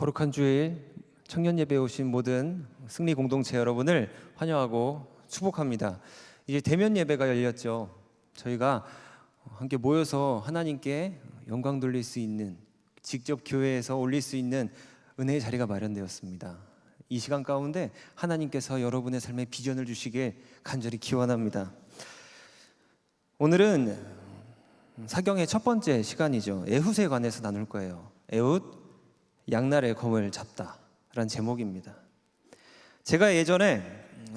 거룩한 주일 청년 예배 오신 모든 승리 공동체 여러분을 환영하고 축복합니다. 이제 대면 예배가 열렸죠. 저희가 함께 모여서 하나님께 영광 돌릴 수 있는 직접 교회에서 올릴 수 있는 은혜의 자리가 마련되었습니다. 이 시간 가운데 하나님께서 여러분의 삶에 비전을 주시길 간절히 기원합니다. 오늘은 사경의 첫 번째 시간이죠. 에훗에 관해서 나눌 거예요. 에훗 양날의 검을 잡다라는 제목입니다. 제가 예전에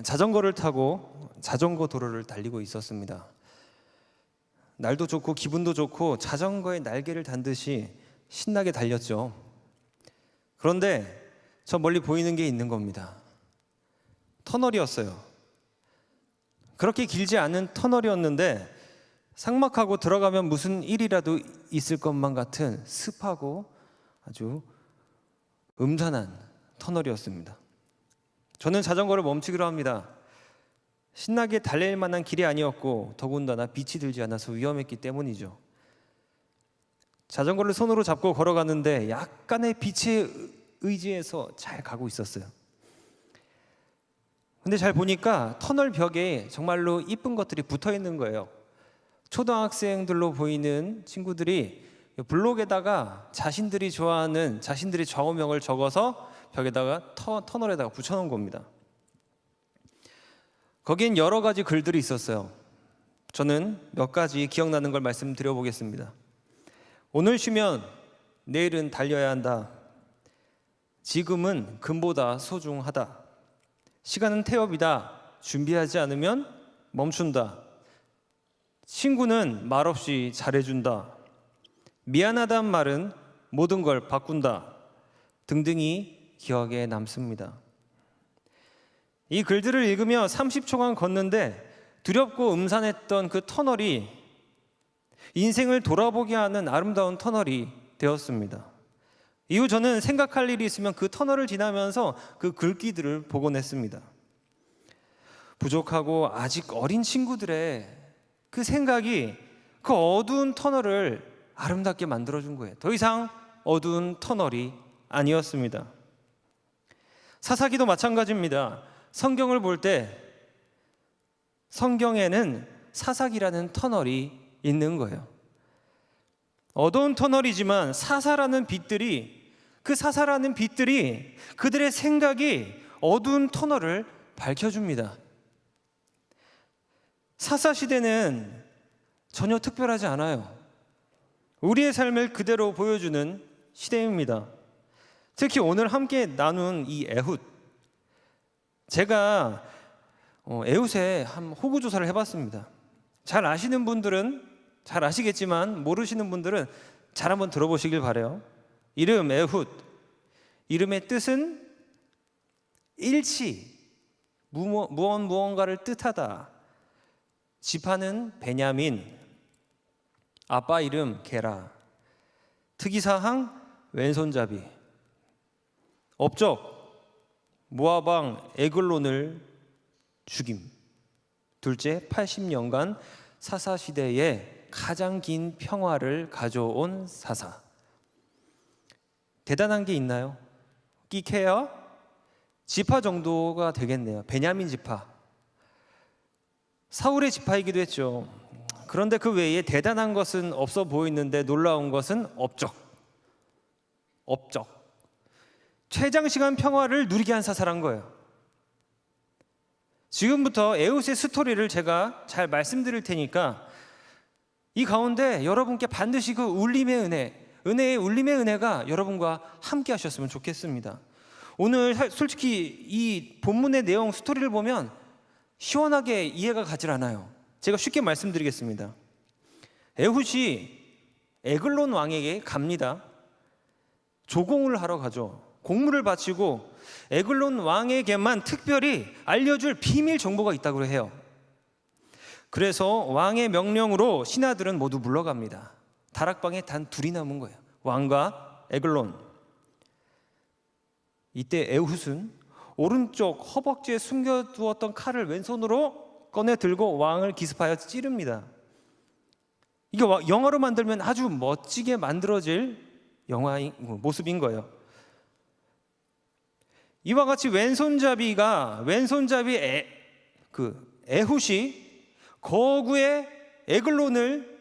자전거를 타고 자전거 도로를 달리고 있었습니다. 날도 좋고 기분도 좋고 자전거의 날개를 단 듯이 신나게 달렸죠. 그런데 저 멀리 보이는 게 있는 겁니다. 터널이었어요. 그렇게 길지 않은 터널이었는데 상막하고 들어가면 무슨 일이라도 있을 것만 같은 습하고 아주 음산한 터널이었습니다. 저는 자전거를 멈추기로 합니다. 신나게 달릴 만한 길이 아니었고 더군다나 빛이 들지 않아서 위험했기 때문이죠. 자전거를 손으로 잡고 걸어가는데 약간의 빛에 의지해서 잘 가고 있었어요. 근데 잘 보니까 터널 벽에 정말로 이쁜 것들이 붙어 있는 거예요. 초등학생들로 보이는 친구들이 블록에다가 자신들이 좋아하는 자신들이 좌우명을 적어서 벽에다가 터, 터널에다가 붙여놓은 겁니다. 거긴 여러 가지 글들이 있었어요. 저는 몇 가지 기억나는 걸 말씀드려 보겠습니다. 오늘 쉬면 내일은 달려야 한다. 지금은 금보다 소중하다. 시간은 태엽이다. 준비하지 않으면 멈춘다. 친구는 말없이 잘해준다. 미안하단 말은 모든 걸 바꾼다. 등등이 기억에 남습니다. 이 글들을 읽으며 30초간 걷는데 두렵고 음산했던 그 터널이 인생을 돌아보게 하는 아름다운 터널이 되었습니다. 이후 저는 생각할 일이 있으면 그 터널을 지나면서 그 글귀들을 보곤 했습니다. 부족하고 아직 어린 친구들의 그 생각이 그 어두운 터널을 아름답게 만들어준 거예요. 더 이상 어두운 터널이 아니었습니다. 사사기도 마찬가지입니다. 성경을 볼 때 성경에는 사사기라는 터널이 있는 거예요. 어두운 터널이지만 사사라는 빛들이 그 사사라는 빛들이 그들의 생각이 어두운 터널을 밝혀줍니다. 사사 시대는 전혀 특별하지 않아요. 우리의 삶을 그대로 보여주는 시대입니다. 특히 오늘 함께 나눈 이 에훗. 제가 어, 에훗에 한 호구 조사를 해봤습니다. 잘 아시는 분들은 잘 아시겠지만 모르시는 분들은 잘 한번 들어보시길 바래요. 이름 에훗. 이름의 뜻은 일치, 무언 무언가를 뜻하다. 지파는 베냐민, 아빠 이름 게라. 특이사항 왼손잡이. 업적 모아방 에글론을 죽임. 둘째 80년간 사사 시대에 가장 긴 평화를 가져온 사사. 대단한 게 있나요? 끼케야 지파 정도가 되겠네요. 베냐민 지파. 사울의 지파이기도 했죠. 그런데 그 외에 대단한 것은 없어 보이는데 놀라운 것은 업적. 업적. 최장 시간 평화를 누리게 한 사사란 거예요. 지금부터 에웃의 스토리를 제가 잘 말씀드릴 테니까 이 가운데 여러분께 반드시 그 울림의 은혜, 은혜의 울림의 은혜가 여러분과 함께 하셨으면 좋겠습니다. 오늘 솔직히 이 본문의 내용 스토리를 보면 시원하게 이해가 가질 않아요. 제가 쉽게 말씀드리겠습니다. 에훗이 에글론 왕에게 갑니다. 조공을 하러 가죠. 공물을 바치고 에글론 왕에게만 특별히 알려줄 비밀 정보가 있다고 해요. 그래서 왕의 명령으로 신하들은 모두 물러갑니다. 다락방에 단 둘이 남은 거예요. 왕과 에글론. 이때 에훗은 오른쪽 허벅지에 숨겨두었던 칼을 왼손으로 꺼내 들고 왕을 기습하여 찌릅니다. 이게 영화로 만들면 아주 멋지게 만들어질 영화인 모습인 거예요. 이와 같이 왼손잡이가 왼손잡이 에, 그 에훗이 거구의 에글론을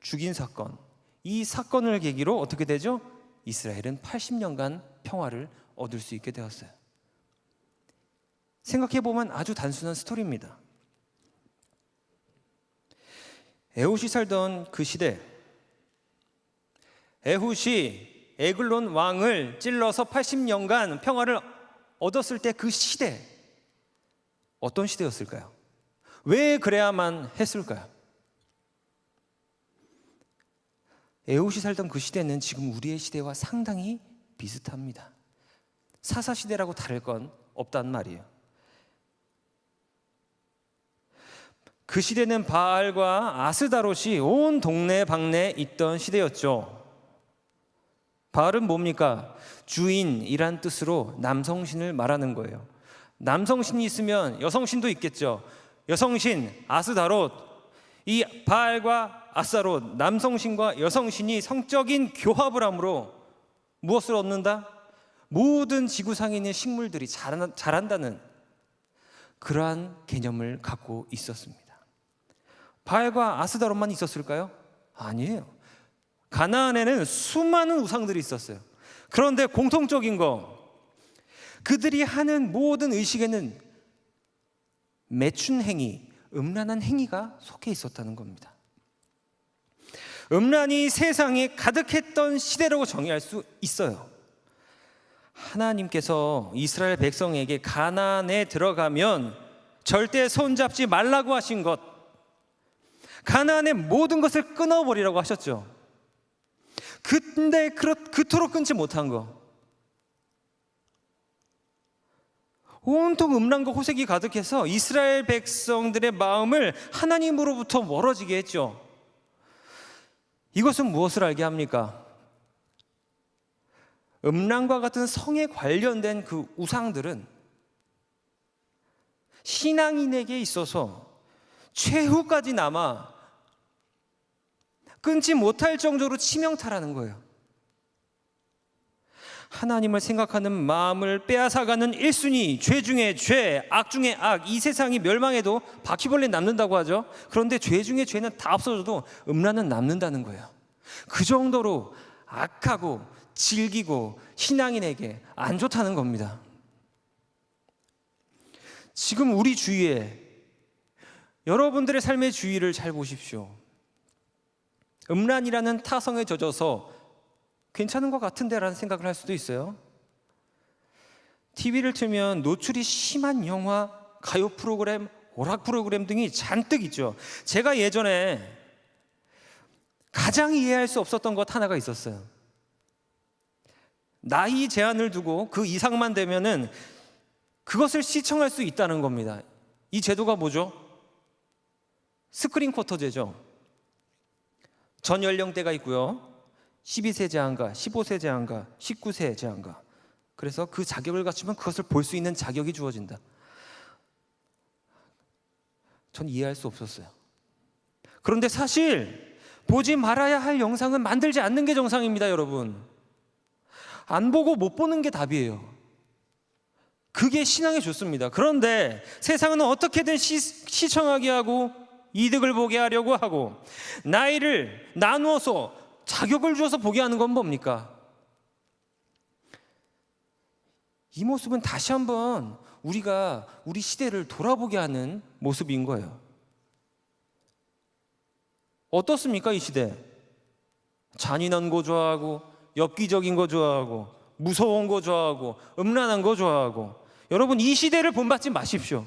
죽인 사건. 이 사건을 계기로 어떻게 되죠? 이스라엘은 80년간 평화를 얻을 수 있게 되었어요. 생각해 보면 아주 단순한 스토리입니다. 에훗이 살던 그 시대 에훗이 에글론 왕을 찔러서 80년간 평화를 얻었을 때 그 시대 어떤 시대였을까요? 왜 그래야만 했을까요? 에훗이 살던 그 시대는 지금 우리의 시대와 상당히 비슷합니다. 사사 시대라고 다를 건 없단 말이에요. 그 시대는 바알과 아스다롯이 온 동네 방네에 있던 시대였죠. 바알은 뭡니까? 주인이란 뜻으로 남성신을 말하는 거예요. 남성신이 있으면 여성신도 있겠죠. 여성신 아스다롯 이 바알과 아스다롯 남성신과 여성신이 성적인 교합을 함으로 무엇을 얻는다? 모든 지구상에 있는 식물들이 자란, 자란다는 그러한 개념을 갖고 있었습니다. 바알과 아스다롯만 있었을까요? 아니에요. 가나안에는 수많은 우상들이 있었어요. 그런데 공통적인 거 그들이 하는 모든 의식에는 매춘 행위, 음란한 행위가 속해 있었다는 겁니다. 음란이 세상에 가득했던 시대라고 정의할 수 있어요. 하나님께서 이스라엘 백성에게 가나안에 들어가면 절대 손잡지 말라고 하신 것, 가나안의 모든 것을 끊어버리라고 하셨죠. 근데 그토록 끊지 못한 거. 온통 음란과 호색이 가득해서 이스라엘 백성들의 마음을 하나님으로부터 멀어지게 했죠. 이것은 무엇을 알게 합니까? 음란과 같은 성에 관련된 그 우상들은 신앙인에게 있어서 최후까지 남아 끊지 못할 정도로 치명타라는 거예요. 하나님을 생각하는 마음을 빼앗아가는 1순위, 죄 중에 죄, 악 중에 악, 이 세상이 멸망해도 바퀴벌레 남는다고 하죠. 그런데 죄 중에 죄는 다 없어져도 음란은 남는다는 거예요. 그 정도로 악하고 질기고 신앙인에게 안 좋다는 겁니다. 지금 우리 주위에 여러분들의 삶의 주위를 잘 보십시오. 음란이라는 타성에 젖어서 괜찮은 것 같은데라는 생각을 할 수도 있어요. TV를 틀면 노출이 심한 영화, 가요 프로그램, 오락 프로그램 등이 잔뜩 있죠. 제가 예전에 가장 이해할 수 없었던 것 하나가 있었어요. 나이 제한을 두고 그 이상만 되면은 그것을 시청할 수 있다는 겁니다. 이 제도가 뭐죠? 스크린 쿼터제죠. 전 연령대가 있고요. 12세 제한가, 15세 제한가, 19세 제한가. 그래서 그 자격을 갖추면 그것을 볼 수 있는 자격이 주어진다. 전 이해할 수 없었어요. 그런데 사실 보지 말아야 할 영상은 만들지 않는 게 정상입니다, 여러분. 안 보고 못 보는 게 답이에요. 그게 신앙에 좋습니다. 그런데 세상은 어떻게든 시, 시청하게 하고 이득을 보게 하려고 하고 나이를 나누어서 자격을 주어서 보게 하는 건 뭡니까? 이 모습은 다시 한번 우리가 우리 시대를 돌아보게 하는 모습인 거예요. 어떻습니까, 이 시대? 잔인한 거 좋아하고, 엽기적인 거 좋아하고, 무서운 거 좋아하고, 음란한 거 좋아하고. 여러분, 이 시대를 본받지 마십시오.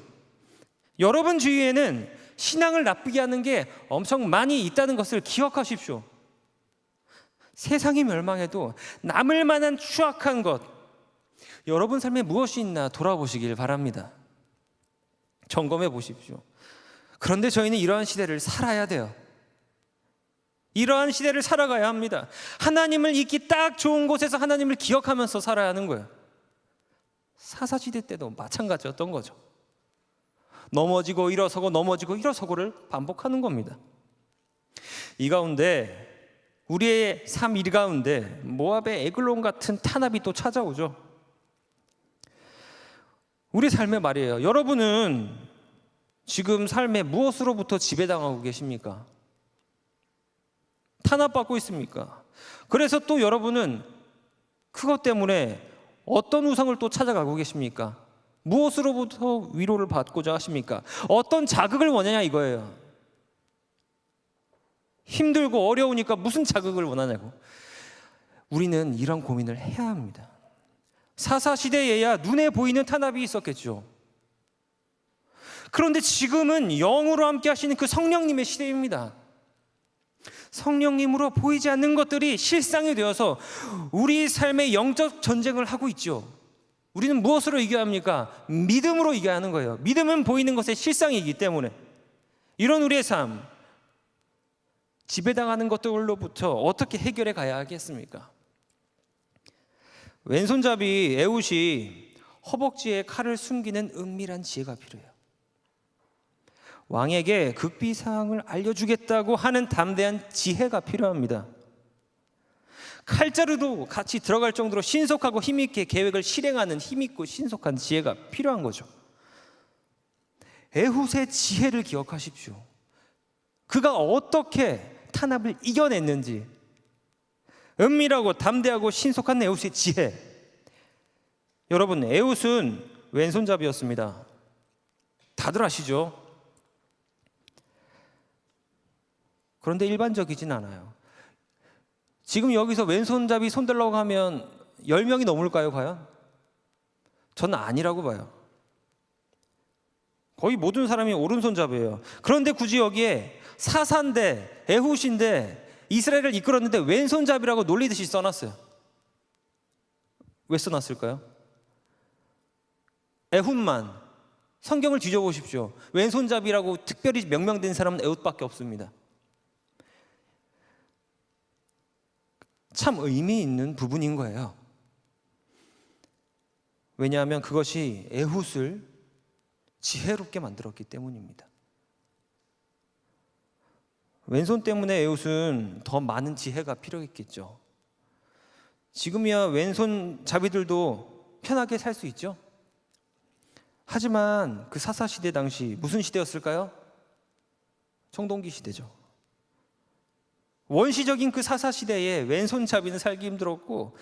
여러분 주위에는 신앙을 나쁘게 하는 게 엄청 많이 있다는 것을 기억하십시오. 세상이 멸망해도 남을 만한 추악한 것, 여러분 삶에 무엇이 있나 돌아보시길 바랍니다. 점검해 보십시오. 그런데 저희는 이러한 시대를 살아야 돼요. 이러한 시대를 살아가야 합니다. 하나님을 잊기 딱 좋은 곳에서 하나님을 기억하면서 살아야 하는 거예요. 사사시대 때도 마찬가지였던 거죠. 넘어지고 일어서고 넘어지고 일어서고를 반복하는 겁니다. 이 가운데 우리의 삶 일 가운데 모압의 에글론 같은 탄압이 또 찾아오죠. 우리 삶의 말이에요. 여러분은 지금 삶에 무엇으로부터 지배당하고 계십니까? 탄압받고 있습니까? 그래서 또 여러분은 그것 때문에 어떤 우상을 또 찾아가고 계십니까? 무엇으로부터 위로를 받고자 하십니까? 어떤 자극을 원하냐 이거예요. 힘들고 어려우니까 무슨 자극을 원하냐고. 우리는 이런 고민을 해야 합니다. 사사 시대에야 눈에 보이는 탄압이 있었겠죠. 그런데 지금은 영으로 함께 하시는 그 성령님의 시대입니다. 성령님으로 보이지 않는 것들이 실상이 되어서 우리 삶의 영적 전쟁을 하고 있죠. 우리는 무엇으로 이겨야 합니까? 믿음으로 이겨야 하는 거예요. 믿음은 보이는 것의 실상이기 때문에 이런 우리의 삶 지배당하는 것들로부터 어떻게 해결해 가야 하겠습니까? 왼손잡이 에웃이 허벅지에 칼을 숨기는 은밀한 지혜가 필요해요. 왕에게 극비 사항을 알려주겠다고 하는 담대한 지혜가 필요합니다. 칼자루도 같이 들어갈 정도로 신속하고 힘있게 계획을 실행하는 힘있고 신속한 지혜가 필요한 거죠. 에훗의 지혜를 기억하십시오. 그가 어떻게 탄압을 이겨냈는지 은밀하고 담대하고 신속한 에훗의 지혜. 여러분, 에훗은 왼손잡이였습니다. 다들 아시죠? 그런데 일반적이진 않아요. 지금 여기서 왼손잡이 손들라고 하면 10명이 넘을까요, 과연? 저는 아니라고 봐요. 거의 모든 사람이 오른손잡이에요. 그런데 굳이 여기에 사사인데 에훗인데 이스라엘을 이끌었는데 왼손잡이라고 놀리듯이 써놨어요. 왜 써놨을까요? 에훗만 성경을 뒤져보십시오. 왼손잡이라고 특별히 명명된 사람은 에훗밖에 없습니다. 참 의미 있는 부분인 거예요. 왜냐하면 그것이 에훗을 지혜롭게 만들었기 때문입니다. 왼손 때문에 에훗은 더 많은 지혜가 필요했겠죠. 지금이야 왼손 자비들도 편하게 살 수 있죠. 하지만 그 사사 시대 당시 무슨 시대였을까요? 청동기 시대죠. 원시적인 그 사사 시대에 왼손잡이는 살기 힘들었고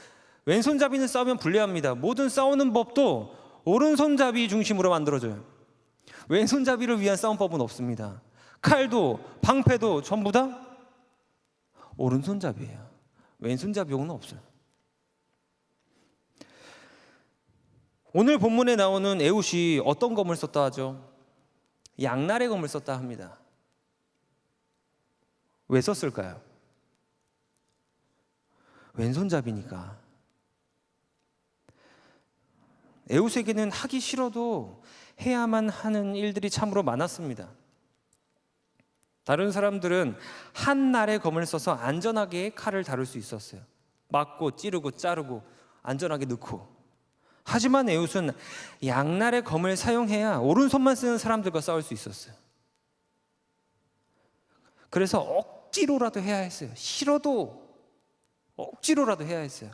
왼손잡이는 싸우면 불리합니다. 모든 싸우는 법도 오른손잡이 중심으로 만들어져요. 왼손잡이를 위한 싸움법은 없습니다. 칼도 방패도 전부 다 오른손잡이에요. 왼손잡이용은 없어요. 오늘 본문에 나오는 에웃이 어떤 검을 썼다 하죠? 양날의 검을 썼다 합니다. 왜 썼을까요? 왼손잡이니까. 에웃에게는 하기 싫어도 해야만 하는 일들이 참으로 많았습니다. 다른 사람들은 한 날의 검을 써서 안전하게 칼을 다룰 수 있었어요. 맞고 찌르고 자르고 안전하게 넣고. 하지만 에웃은 양날의 검을 사용해야 오른손만 쓰는 사람들과 싸울 수 있었어요. 그래서 억지로라도 해야 했어요. 싫어도 억지로라도 해야 했어요.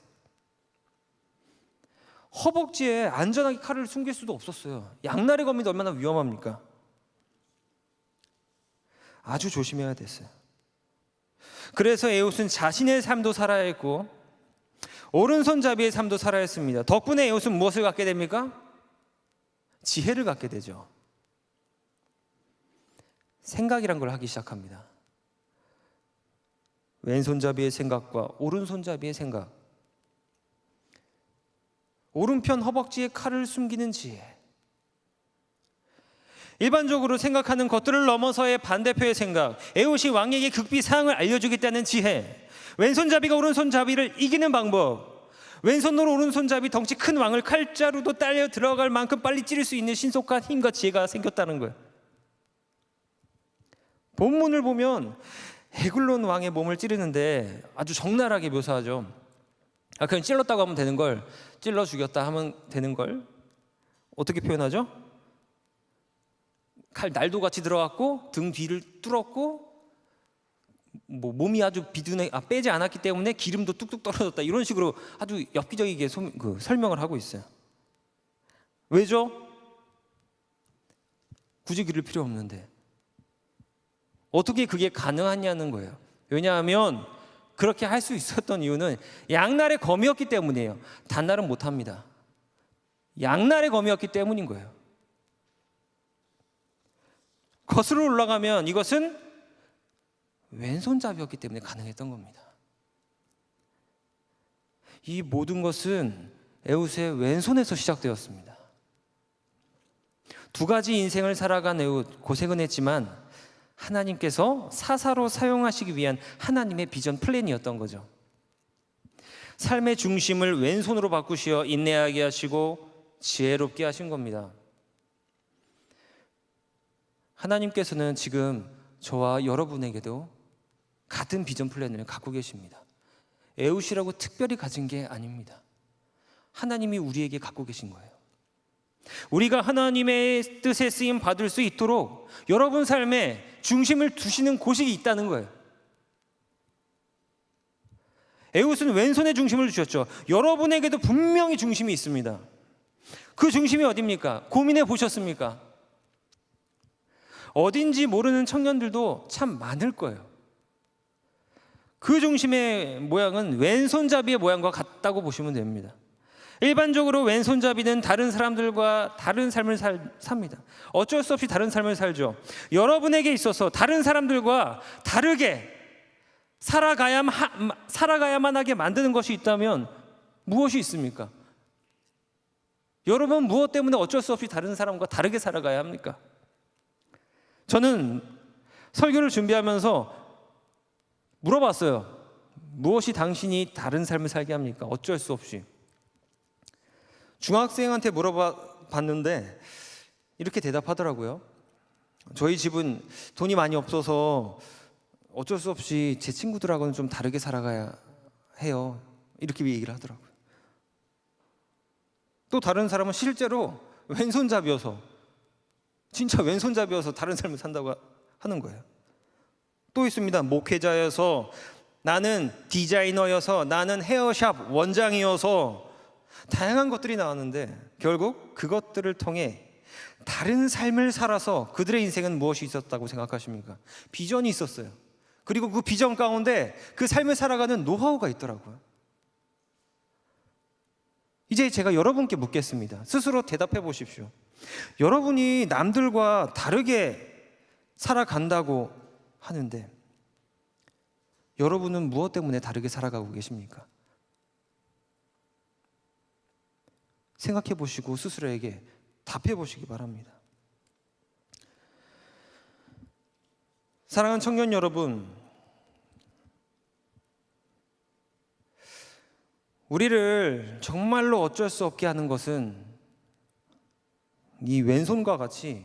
허벅지에 안전하게 칼을 숨길 수도 없었어요. 양날의 검이 얼마나 위험합니까? 아주 조심해야 됐어요. 그래서 에웃은 자신의 삶도 살아야 했고 오른손잡이의 삶도 살아야 했습니다. 덕분에 에웃은 무엇을 갖게 됩니까? 지혜를 갖게 되죠. 생각이란 걸 하기 시작합니다. 왼손잡이의 생각과 오른손잡이의 생각. 오른편 허벅지에 칼을 숨기는 지혜. 일반적으로 생각하는 것들을 넘어서의 반대표의 생각. 에옷이 왕에게 극비 사항을 알려주겠다는 지혜. 왼손잡이가 오른손잡이를 이기는 방법. 왼손으로 오른손잡이 덩치 큰 왕을 칼자루도 딸려 들어갈 만큼 빨리 찌를 수 있는 신속한 힘과 지혜가 생겼다는 거예요. 본문을 보면 헤글론 왕의 몸을 찌르는데 아주 적나라하게 묘사하죠. 아, 그냥 찔렀다고 하면 되는 걸 찔러 죽였다 하면 되는 걸 어떻게 표현하죠? 칼 날도 같이 들어갔고 등 뒤를 뚫었고 뭐 몸이 아주 비둔해 아, 빼지 않았기 때문에 기름도 뚝뚝 떨어졌다 이런 식으로 아주 엽기적이게 소, 그 설명을 하고 있어요. 왜죠? 굳이 기를 필요 없는데 어떻게 그게 가능하냐는 거예요. 왜냐하면 그렇게 할 수 있었던 이유는 양날의 검이었기 때문이에요. 단날은 못 합니다. 양날의 검이었기 때문인 거예요. 거슬러 올라가면 이것은 왼손잡이였기 때문에 가능했던 겁니다. 이 모든 것은 에웃의 왼손에서 시작되었습니다. 두 가지 인생을 살아간 에웃 고생은 했지만 하나님께서 사사로 사용하시기 위한 하나님의 비전 플랜이었던 거죠. 삶의 중심을 왼손으로 바꾸시어 인내하게 하시고 지혜롭게 하신 겁니다. 하나님께서는 지금 저와 여러분에게도 같은 비전 플랜을 갖고 계십니다. 에웃이라고 특별히 가진 게 아닙니다. 하나님이 우리에게 갖고 계신 거예요. 우리가 하나님의 뜻에 쓰임 받을 수 있도록 여러분 삶에 중심을 두시는 곳이 있다는 거예요. 에웃은 왼손에 중심을 두셨죠. 여러분에게도 분명히 중심이 있습니다. 그 중심이 어디입니까? 고민해 보셨습니까? 어딘지 모르는 청년들도 참 많을 거예요. 그 중심의 모양은 왼손잡이의 모양과 같다고 보시면 됩니다. 일반적으로 왼손잡이는 다른 사람들과 다른 삶을 살, 삽니다. 어쩔 수 없이 다른 삶을 살죠. 여러분에게 있어서 다른 사람들과 다르게 살아가야만, 살아가야만 하게 만드는 것이 있다면 무엇이 있습니까? 여러분 무엇 때문에 어쩔 수 없이 다른 사람과 다르게 살아가야 합니까? 저는 설교를 준비하면서 물어봤어요. 무엇이 당신이 다른 삶을 살게 합니까? 어쩔 수 없이. 중학생한테 물어봤는데 이렇게 대답하더라고요. 저희 집은 돈이 많이 없어서 어쩔 수 없이 제 친구들하고는 좀 다르게 살아가야 해요. 이렇게 얘기를 하더라고요. 또 다른 사람은 실제로 왼손잡이여서 진짜 왼손잡이여서 다른 삶을 산다고 하는 거예요. 또 있습니다. 목회자여서 나는 디자이너여서 나는 헤어샵 원장이어서 다양한 것들이 나왔는데 결국 그것들을 통해 다른 삶을 살아서 그들의 인생은 무엇이 있었다고 생각하십니까? 비전이 있었어요. 그리고 그 비전 가운데 그 삶을 살아가는 노하우가 있더라고요. 이제 제가 여러분께 묻겠습니다. 스스로 대답해 보십시오. 여러분이 남들과 다르게 살아간다고 하는데 여러분은 무엇 때문에 다르게 살아가고 계십니까? 생각해 보시고 스스로에게 답해 보시기 바랍니다. 사랑하는 청년 여러분, 우리를 정말로 어쩔 수 없게 하는 것은 이 왼손과 같이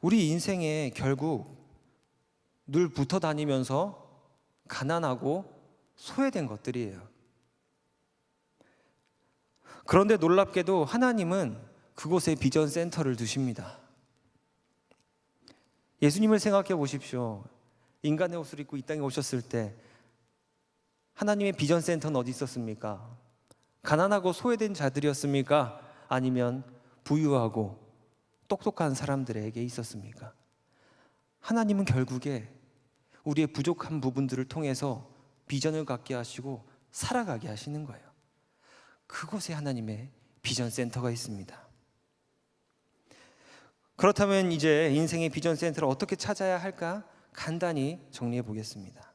우리 인생에 결국 늘 붙어 다니면서 가난하고 소외된 것들이에요. 그런데 놀랍게도 하나님은 그곳에 비전 센터를 두십니다. 예수님을 생각해 보십시오. 인간의 옷을 입고 이 땅에 오셨을 때 하나님의 비전 센터는 어디 있었습니까? 가난하고 소외된 자들이었습니까? 아니면 부유하고 똑똑한 사람들에게 있었습니까? 하나님은 결국에 우리의 부족한 부분들을 통해서 비전을 갖게 하시고 살아가게 하시는 거예요. 그곳에 하나님의 비전 센터가 있습니다. 그렇다면 이제 인생의 비전 센터를 어떻게 찾아야 할까? 간단히 정리해 보겠습니다.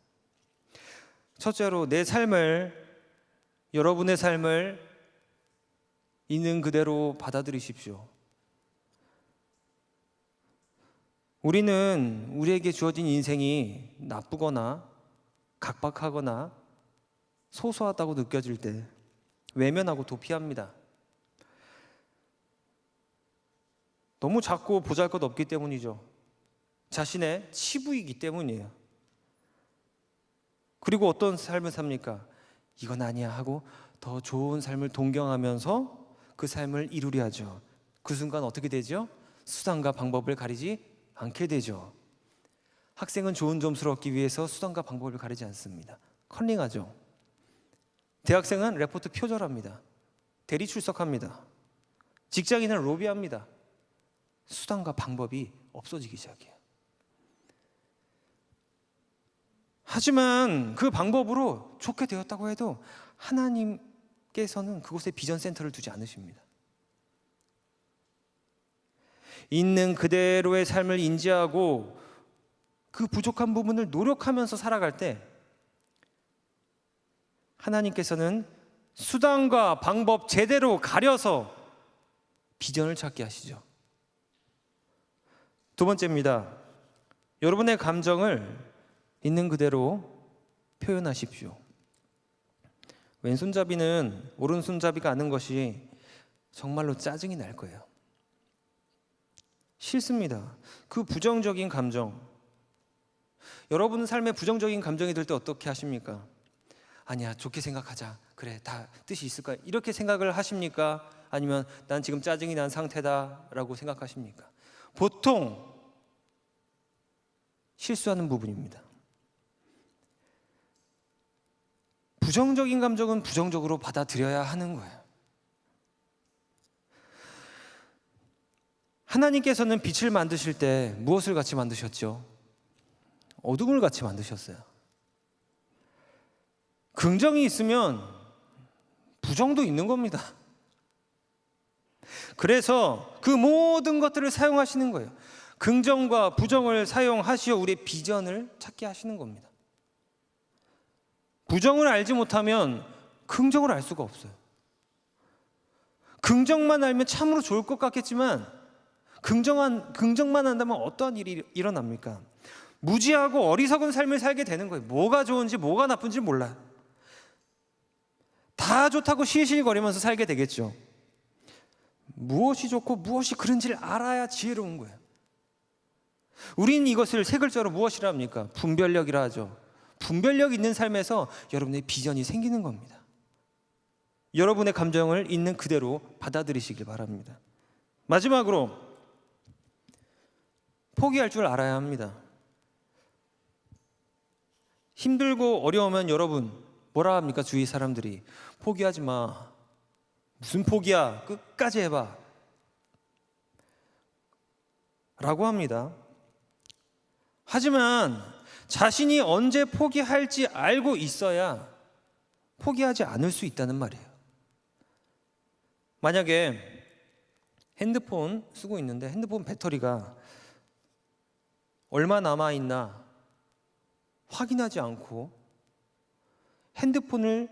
첫째로 내 삶을 여러분의 삶을 있는 그대로 받아들이십시오. 우리는 우리에게 주어진 인생이 나쁘거나 각박하거나 소소하다고 느껴질 때 외면하고 도피합니다. 너무 작고 보잘 것 없기 때문이죠. 자신의 치부이기 때문이에요. 그리고 어떤 삶을 삽니까? 이건 아니야 하고 더 좋은 삶을 동경하면서 그 삶을 이루려 하죠. 그 순간 어떻게 되죠? 수단과 방법을 가리지 않게 되죠. 학생은 좋은 점수를 얻기 위해서 수단과 방법을 가리지 않습니다. 컨닝하죠. 대학생은 레포트 표절합니다. 대리 출석합니다. 직장인은 로비합니다. 수단과 방법이 없어지기 시작해요. 하지만 그 방법으로 좋게 되었다고 해도 하나님께서는 그곳에 비전 센터를 두지 않으십니다. 있는 그대로의 삶을 인지하고 그 부족한 부분을 노력하면서 살아갈 때 하나님께서는 수단과 방법 제대로 가려서 비전을 찾게 하시죠. 두 번째입니다. 여러분의 감정을 있는 그대로 표현하십시오. 왼손잡이는 오른손잡이가 아는 것이 정말로 짜증이 날 거예요. 싫습니다. 그 부정적인 감정. 여러분 삶에 부정적인 감정이 들 때 어떻게 하십니까? 아니야, 좋게 생각하자. 그래, 다 뜻이 있을 거야. 이렇게 생각을 하십니까? 아니면 난 지금 짜증이 난 상태다라고 생각하십니까? 보통 실수하는 부분입니다. 부정적인 감정은 부정적으로 받아들여야 하는 거예요. 하나님께서는 빛을 만드실 때 무엇을 같이 만드셨죠? 어둠을 같이 만드셨어요. 긍정이 있으면 부정도 있는 겁니다. 그래서 그 모든 것들을 사용하시는 거예요. 긍정과 부정을 사용하시어 우리의 비전을 찾게 하시는 겁니다. 부정을 알지 못하면 긍정을 알 수가 없어요. 긍정만 알면 참으로 좋을 것 같겠지만 긍정한 긍정만 한다면 어떠한 일이 일어납니까? 무지하고 어리석은 삶을 살게 되는 거예요. 뭐가 좋은지 뭐가 나쁜지 몰라. 다 좋다고 시시거리면서 살게 되겠죠. 무엇이 좋고 무엇이 그런지를 알아야 지혜로운 거예요. 우리는 이것을 세 글자로 무엇이라 합니까? 분별력이라 하죠. 분별력 있는 삶에서 여러분의 비전이 생기는 겁니다. 여러분의 감정을 있는 그대로 받아들이시길 바랍니다. 마지막으로 포기할 줄 알아야 합니다. 힘들고 어려우면 여러분 뭐라 합니까? 주위 사람들이 포기하지 마. 무슨 포기야? 끝까지 해봐. 라고 합니다. 하지만 자신이 언제 포기할지 알고 있어야 포기하지 않을 수 있다는 말이에요. 만약에 핸드폰 쓰고 있는데 핸드폰 배터리가 얼마 남아 있나 확인하지 않고 핸드폰을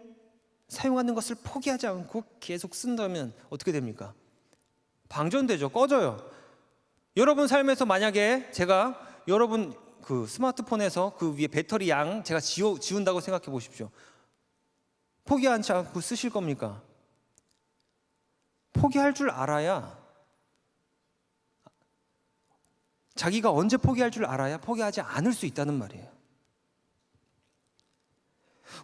사용하는 것을 포기하지 않고 계속 쓴다면 어떻게 됩니까? 방전되죠. 꺼져요. 여러분 삶에서 만약에 제가 여러분 그 스마트폰에서 그 위에 배터리 양 제가 지워, 지운다고 생각해 보십시오. 포기하지 않고 쓰실 겁니까? 포기할 줄 알아야 자기가 언제 포기할 줄 알아야 포기하지 않을 수 있다는 말이에요.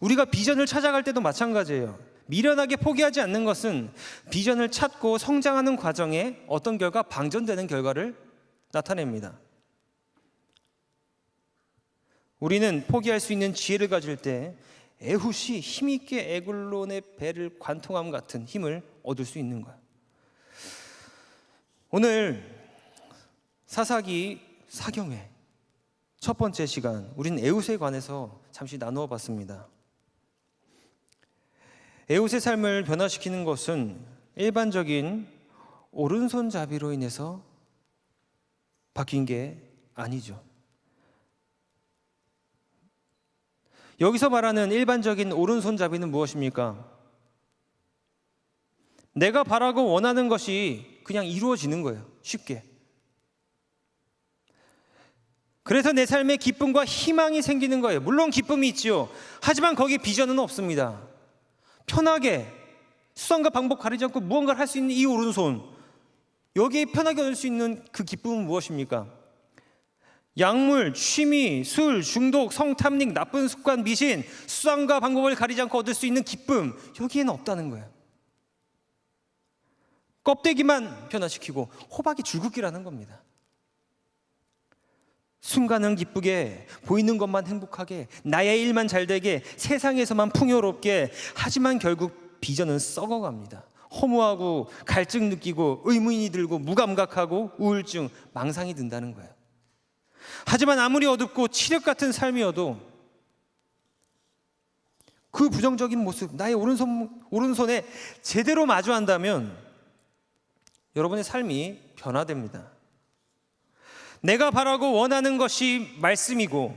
우리가 비전을 찾아갈 때도 마찬가지예요. 미련하게 포기하지 않는 것은 비전을 찾고 성장하는 과정에 어떤 결과 방전되는 결과를 나타냅니다. 우리는 포기할 수 있는 지혜를 가질 때 에훗이 힘있게 에글론의 배를 관통함 같은 힘을 얻을 수 있는 거야. 오늘 사사기 사경회 첫 번째 시간 우리는 에훗에 관해서 잠시 나누어 봤습니다. 에훗의 삶을 변화시키는 것은 일반적인 오른손잡이로 인해서 바뀐 게 아니죠. 여기서 말하는 일반적인 오른손잡이는 무엇입니까? 내가 바라고 원하는 것이 그냥 이루어지는 거예요. 쉽게. 그래서 내 삶에 기쁨과 희망이 생기는 거예요. 물론 기쁨이 있지요. 하지만 거기에 비전은 없습니다. 편하게 수단과 방법 가리지 않고 무언가를 할 수 있는 이 오른손. 여기에 편하게 얻을 수 있는 그 기쁨은 무엇입니까? 약물, 취미, 술, 중독, 성탐닉, 나쁜 습관, 미신, 수단과 방법을 가리지 않고 얻을 수 있는 기쁨 여기에는 없다는 거예요. 껍데기만 변화시키고 호박이 줄긋기라는 겁니다. 순간은 기쁘게 보이는 것만 행복하게 나의 일만 잘 되게 세상에서만 풍요롭게 하지만 결국 비전은 썩어갑니다. 허무하고 갈증 느끼고 의문이 들고 무감각하고 우울증, 망상이 든다는 거예요. 하지만 아무리 어둡고 칠흑 같은 삶이어도 그 부정적인 모습, 나의 오른손, 오른손에 제대로 마주한다면 여러분의 삶이 변화됩니다. 내가 바라고 원하는 것이 말씀이고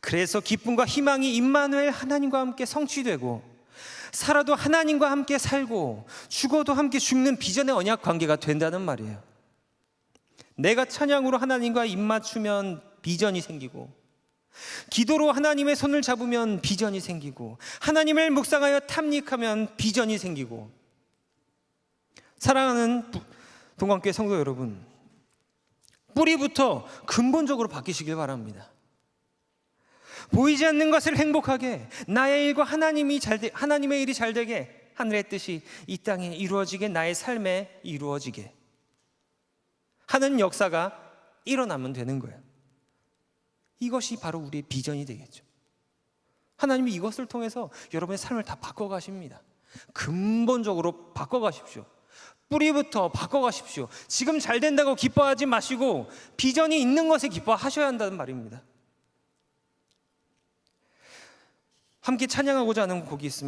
그래서 기쁨과 희망이 임마누엘 하나님과 함께 성취되고 살아도 하나님과 함께 살고 죽어도 함께 죽는 비전의 언약 관계가 된다는 말이에요. 내가 찬양으로 하나님과 입맞추면 비전이 생기고 기도로 하나님의 손을 잡으면 비전이 생기고 하나님을 묵상하여 탐닉하면 비전이 생기고 사랑하는 부- 동관교회 성도 여러분 뿌리부터 근본적으로 바뀌시길 바랍니다. 보이지 않는 것을 행복하게 나의 일과 하나님이 잘 되, 하나님의 일이 잘 되게 하늘의 뜻이 이 땅에 이루어지게 나의 삶에 이루어지게 하는 역사가 일어나면 되는 거예요. 이것이 바로 우리의 비전이 되겠죠. 하나님이 이것을 통해서 여러분의 삶을 다 바꿔 가십니다. 근본적으로 바꿔 가십시오. 뿌리부터 바꿔 가십시오. 지금 잘 된다고 기뻐하지 마시고 비전이 있는 것에 기뻐하셔야 한다는 말입니다. 함께 찬양하고자 하는 곡이 있습니다.